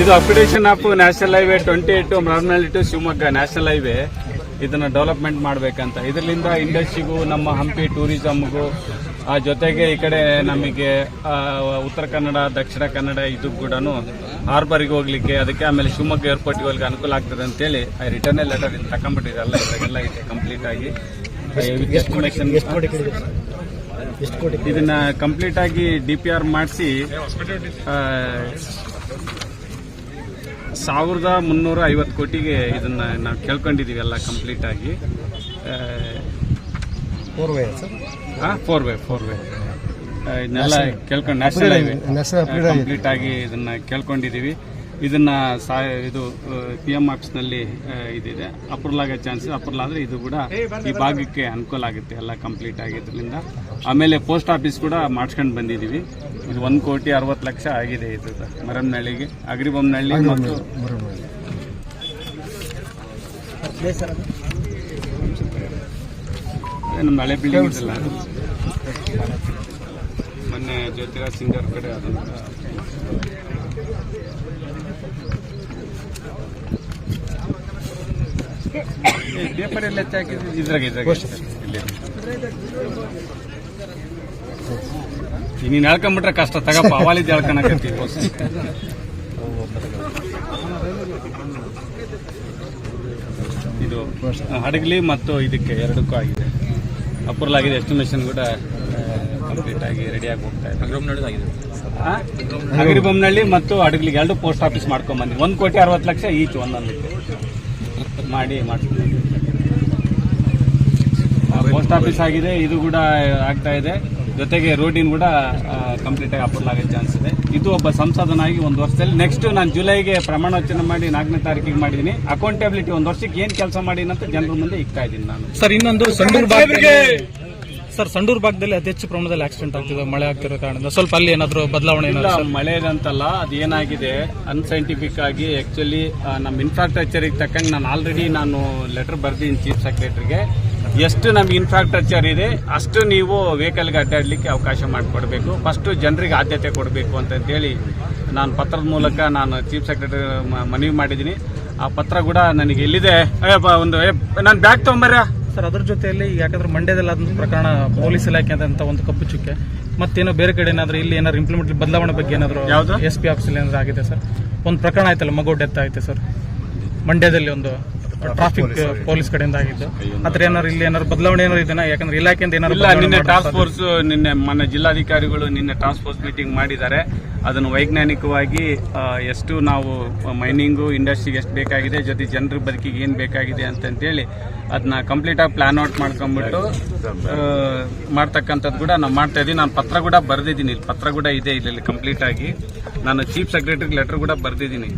ಇದು updation of national highway twenty eight Maramanahalli to Shivamogga national highway. ಇದನ್ನ development ಮಾಡಬೇಕಂತ. ಇದರಿಂದ ಇಂಡಸ್ಟ್ರಿಗೂ ನಮ್ಮ ಹಂಪಿ ಟೂರಿಸಮ್ಗೂ ಆ ಜೊತೆಗೆ ಈ ಕಡೆ ನಮಗೆ ಆ, ಉತ್ತರ ಕನ್ನಡ ದಕ್ಷಿಣ ಕನ್ನಡ ಇದು ಕೂಡ ಹಾರ್ಬರ್ಗೆ ಹೋಗ್ಲಿಕ್ಕೆ ಅದಕ್ಕೆ ಆಮೇಲೆ ಶಿವಮೊಗ್ಗ ಏರ್ಪೋರ್ಟ್ಗೆ ಹೋಗ್ಲಿಕ್ಕೆ ಅನುಕೂಲ ಆಗ್ತದೆ ಅಂತೇಳಿ ರಿಟರ್ನ್ ಲೆಟರ್ ತಗೊಂಡ್ಬಿಟ್ಟಿರಲ್ಲ ಎಲ್ಲ ಇದೆ ಕಂಪ್ಲೀಟ್ ಆಗಿ. ಇದನ್ನ ಕಂಪ್ಲೀಟ್ ಆಗಿ ಡಿ ಪಿ ಆರ್ ಮಾಡಿಸಿ ಸಾವಿರದ ಮುನ್ನೂರ ಐವತ್ತು ಕೋಟಿಗೆ ಇದನ್ನ ನಾವು ಕೇಳ್ಕೊಂಡಿದ್ದೀವಿ ಎಲ್ಲ ಕಂಪ್ಲೀಟ್ ಆಗಿ. Four way sir? Four way four way ಇದನ್ನೆಲ್ಲ ಕೇಳ್ಕೊಂಡು ನ್ಯಾಷನಲ್ ಹೈವೇ National Upgrade ಆಗಿದೆ. ಕಂಪ್ಲೀಟ್ ಆಗಿ ಇದನ್ನ ಕೇಳ್ಕೊಂಡಿದೀವಿ ಇದನ್ನ ಸಾ ಇದು ಪಿ ಎಂ ಆಫೀಸ್ನಲ್ಲಿ ಇದಿದೆ. ಅಪ್ರೂವಲ್ ಆಗೋ ಚಾನ್ಸಸ್ ಅಪ್ರೂವಲ್ ಆದರೆ ಇದು ಕೂಡ ಈ ಭಾಗಕ್ಕೆ ಅನುಕೂಲ ಆಗುತ್ತೆ. ಎಲ್ಲ ಕಂಪ್ಲೀಟ್ ಆಗಿದ್ದರಿಂದ ಆಮೇಲೆ ಪೋಸ್ಟ್ ಆಫೀಸ್ ಕೂಡ ಮಾಡಿಸ್ಕೊಂಡು ಬಂದಿದ್ದೀವಿ ಇದು ಒಂದು ಕೋಟಿ ಅರವತ್ತು ಲಕ್ಷ ಆಗಿದೆ ಇದು. ಮರಮ್ನಳ್ಳಿಗೆ ಅಗ್ರಿಬೊಮ್ಮನಹಳ್ಳಿ ಮತ್ತು ನಮ್ಮ ಹಳೆ ಬಿಲ್ಡಿಂಗ್ ಮೊನ್ನೆ ಜ್ಯೋತಿರಾಜ್ ಸಿಂಗ್ ಅವ್ರ ಕಡೆ ಅದನ್ನು ಪೇಪರ್ ಎಲ್ಲ ಹೆಚ್ಚಾಕಿದ್ದು ಇದ್ರಾಗ ಇದ್ರಾಗ. ಇಲ್ಲಿ. ಈಗ ನೀನ್ ಹೇಳ್ಕೊಂಬಿಟ್ರೆ ಕಷ್ಟ. ತಗಪ್ಪ ಅವಾಲಿದ್ದು ಹೇಳ್ಕೊಳಕತ್ತೀವಿ ಇದು ಹಡಗಲಿ ಮತ್ತು ಇದಕ್ಕೆ ಎರಡಕ್ಕೂ ಆಗಿದೆ. ಅಪ್ರೂವಲ್ ಆಗಿದೆ. ಎಸ್ಟಿಮೇಷನ್ ಕೂಡ ಕಂಪ್ಲೀಟ್ ಆಗಿ ರೆಡಿ ಆಗಿ ಹೋಗ್ತಾ ಇದೆ? ಅಗರಿಬೊಮ್ಮನಹಳ್ಳಿ ಮತ್ತು ಹಡಗಲಿಗೆ ಎರಡು ಪೋಸ್ಟ್ ಆಫೀಸ್ ಮಾಡ್ಕೊಂಡ್ ಬಂದ್ವಿ ಒಂದು ಕೋಟಿ ಅರವತ್ತು ಲಕ್ಷ ಈಚ್ ಒಂದೊಂದಕ್ಕೆ. ಮಾಡಿ ಮಾಡ್ತೀವಿ ಪೋಸ್ಟ್ ಆಫೀಸ್ ಆಗಿದೆ ಇದು ಕೂಡ ಆಗ್ತಾ ಇದೆ. ಜೊತೆಗೆ ರೋಡಿನ ಕೂಡ ಕಂಪ್ಲೀಟ್ ಆಗಿ ಅಪ್ರೂವಲ್ ಆಗೋ ಚಾನ್ಸ್ ಇದೆ. ಇದು ಒಬ್ಬ ಸಂಸದನಾಗಿ ಒಂದು ವರ್ಷದಲ್ಲಿ ನೆಕ್ಸ್ಟ್ ನಾನು ಜುಲೈಗೆ ಪ್ರಮಾಣ ವಚನ ಮಾಡಿ ನಾಲ್ಕನೇ ತಾರೀಕಿಗೆ ಮಾಡಿದ್ದೀನಿ ಅಕೌಂಟೆಬಿಲಿಟಿ ಒಂದು ವರ್ಷಕ್ಕೆ ಏನು ಕೆಲಸ ಮಾಡೀನಿ ಅಂತ ಜನರ ಮುಂದೆ ಇಕ್ತಾ ಇದ್ದೀನಿ ನಾನು. ಸರ್ ಇನ್ನೊಂದು ಸರ್ ಸಂಡೂರು ಭಾಗದಲ್ಲಿ ಅತಿ ಹೆಚ್ಚು ಪ್ರಮಾಣದಲ್ಲಿ ಆಕ್ಸಿಡೆಂಟ್ ಆಗ್ತಿದೆ ಮಳೆ ಆಗ್ತಿರೋ ಕಾರಣದಿಂದ. ಸ್ವಲ್ಪ ಅಲ್ಲಿ ಏನಾದರೂ ಬದಲಾವಣೆ ಇಲ್ಲ ಏನಾದ್ರು ಅದು ಅದೇನಾಗಿದೆ ಅನ್ಸೈಂಟಿಫಿಕ್ ಆಗಿ ಆಕ್ಚುಲಿ ನಮ್ಮ ಇನ್ಫ್ರಾಸ್ಟ್ರಕ್ಚರಿಗೆ ತಕ್ಕಂಗೆ ನಾನು ಆಲ್ರೆಡಿ ನಾನು ಲೆಟರ್ ಬರ್ತೀನಿ ಚೀಫ್ ಸೆಕ್ರೆಟರಿಗೆ ಎಷ್ಟು ನಮ್ಗೆ ಇನ್ಫ್ರಾಸ್ಟ್ರಕ್ಚರ್ ಇದೆ ಅಷ್ಟು ನೀವು ವೆಹಿಕಲ್ಗೆ ಅಡ್ಡಾಡಲಿಕ್ಕೆ ಅವಕಾಶ ಮಾಡಿಕೊಡ್ಬೇಕು. ಫಸ್ಟ್ ಜನರಿಗೆ ಆದ್ಯತೆ ಕೊಡಬೇಕು ಅಂತಂತೇಳಿ ನಾನು ಪತ್ರದ ಮೂಲಕ ನಾನು ಚೀಫ್ ಸೆಕ್ರೆಟರಿ ಮನವಿ ಮಾಡಿದ್ದೀನಿ. ಆ ಪತ್ರ ಕೂಡ ನನಗೆ ಎಲ್ಲಿದೆ? ಒಂದು ನಾನು ಬ್ಯಾಗ್ ತೊಗೊಂಬರ್ರ ಸರ್ ಅದ್ರ ಜೊತೆಯಲ್ಲಿ ಯಾಕಂದ್ರೆ ಮಂಡ್ಯದಲ್ಲಿ ಆದಂತ ಪ್ರಕರಣ ಪೊಲೀಸ್ ಇಲಾಖೆ ಅಂತ ಒಂದು ಕಪ್ಪು ಚುಕ್ಕೆ. ಮತ್ತೇನೋ ಬೇರೆ ಕಡೆ ಏನಾದ್ರು ಇಲ್ಲಿ ಏನಾದ್ರು ಇಂಪ್ಲಿಮೆಂಟ್ ಬದಲಾವಣೆ ಬಗ್ಗೆ ಏನಾದ್ರು? ಎಸ್ ಪಿ ಆಫೀಸಲ್ಲಿ ಏನಾದ್ರು ಆಗಿದೆ ಸರ್? ಒಂದು ಪ್ರಕರಣ ಆಯ್ತಲ್ಲ ಮಗು ಡೆತ್ ಆಯ್ತು ಸರ್. ಮಂಡ್ಯದಲ್ಲಿ ಒಂದು ಟ್ರಾಫಿಕ್ ಪೊಲೀಸ್ ಕಡೆಯಿಂದ ಆಗಿದ್ದು. ಆದ್ರೆ ಏನಾದ್ರು ಇಲ್ಲಿ ಏನಾದ್ರು ಬದಲಾವಣೆ ಏನಾದ್ರು ಇದೆನಾ ಯಾಕಂದ್ರೆ ಇಲಾಖೆಯಿಂದ ಏನಾದ್ರು ಇಲ್ಲ ನಿನ್ನೆ ಟಾಸ್ಕ್ ಫೋರ್ಸ್ ನಿನ್ನೆ ಮೊನ್ನೆ ಜಿಲ್ಲಾಧಿಕಾರಿಗಳು ನಿನ್ನೆ ಟಾಸ್ಕ್ ಫೋರ್ಸ್ ಮೀಟಿಂಗ್ ಮಾಡಿದ್ದಾರೆ. ಅದನ್ನು ವೈಜ್ಞಾನಿಕವಾಗಿ ಎಷ್ಟು ನಾವು ಮೈನಿಂಗು ಇಂಡಸ್ಟ್ರಿಗೆ ಎಷ್ಟು ಬೇಕಾಗಿದೆ ಜೊತೆ ಜನರ ಬದುಕಿಗೆ ಏನು ಬೇಕಾಗಿದೆ ಅಂತಂತೇಳಿ ಅದನ್ನ ಕಂಪ್ಲೀಟ್ ಆಗಿ ಪ್ಲಾನ್ ಔಟ್ ಮಾಡ್ಕೊಂಡ್ಬಿಟ್ಟು ಮಾಡ್ತಕ್ಕಂಥದ್ದು ಕೂಡ ನಾವು ಮಾಡ್ತಾ ಇದ್ದೀವಿ ನಾನು ಪತ್ರ ಕೂಡ ಬರೆದಿದ್ದೀನಿ. ಇಲ್ಲಿ ಪತ್ರ ಕೂಡ ಇದೆ ಇಲ್ಲಿ ಕಂಪ್ಲೀಟ್ ಆಗಿ. ನಾನು ಚೀಫ್ ಸೆಕ್ರೆಟರಿಗೆ ಲೆಟರ್ ಕೂಡ ಬರೆದಿದ್ದೀನಿ.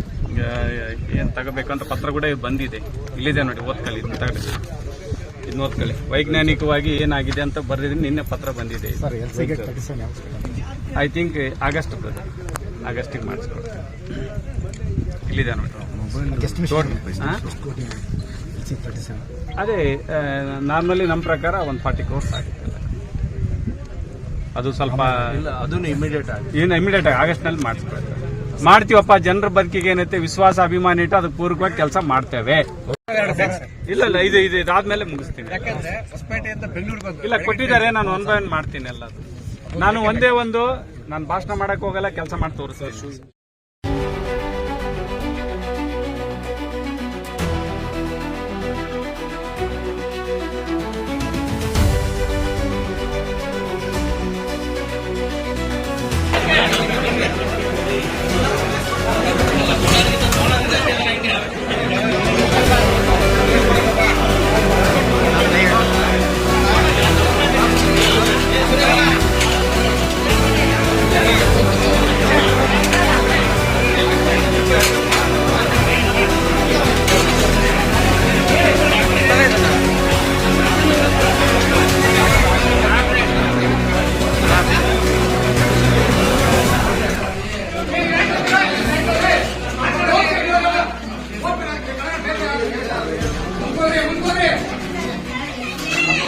ಏನು ತಗೋಬೇಕಂತ ಪತ್ರ ಕೂಡ ಬಂದಿದೆ. ಇಲ್ಲಿದೆ ನೋಡಿ ಓದ್ಕಲಿ ಇದನ್ನ ತಗೊಳ್ಳಿ ಇದನ್ನ ಓದ್ಕಲಿ ವೈಜ್ಞಾನಿಕವಾಗಿ ಏನಾಗಿದೆ ಅಂತ ಬರೆದಿದ್ದೀನಿ ನಿನ್ನೆ ಪತ್ರ ಬಂದಿದೆ. ಐ ಥಿಂಕ್ ಆಗಸ್ಟ್ ಆಗಸ್ಟಿಗೆ ಮಾಡಿಸ್ಕೊಡ್ತೀನಿ ಇಲ್ಲಿದೆ ನೋಡಿ. ಹಾ? ಅದೇ ನಾರ್ಮಲಿ ನಮ್ಮ ಪ್ರಕಾರ ಒಂದು ಫಾರ್ಟಿ ಕ್ರೋರ್ಸ್ ಆಗುತ್ತೆ. ಅದು ಸ್ವಲ್ಪ ಅದನ್ನು ಇಮಿಡಿಯೇಟ್ ಆಗಿ. ಏನು ಇಮಿಡಿಯೇಟ್ ಆಗಿ ಆಗಸ್ಟ್ನಲ್ಲಿ ಮಾಡಿಸ್ಕೊಳ್ತೇವೆ ಮಾಡ್ತೀವಪ್ಪ ಜನರ ಬದುಕಿಗೆ ಏನೈತೆ ವಿಶ್ವಾಸ ಅಭಿಮಾನ ಇಟ್ಟು ಅದಕ್ಕೆ ಪೂರ್ವಕವಾಗಿ ಕೆಲಸ ಮಾಡ್ತೇವೆ. ಇಲ್ಲ ಇಲ್ಲ ಇದು ಇದು ಇದಾದ್ಮೇಲೆ ಮುಗಿಸ್ತೀನಿ. ಇಲ್ಲ ಕೊಟ್ಟಿದ್ದಾರೆ ನಾನು ಒನ್ ಬೈ ಒನ್ ಮಾಡ್ತೀನಿ ಎಲ್ಲ ನಾನು ಒಂದೇ ಒಂದು ನಾನು ಭಾಷಣ ಮಾಡಕ್ ಹೋಗಲ್ಲ ಕೆಲಸ ಮಾಡಿ ತೋರಿಸ್ತೀನಿ.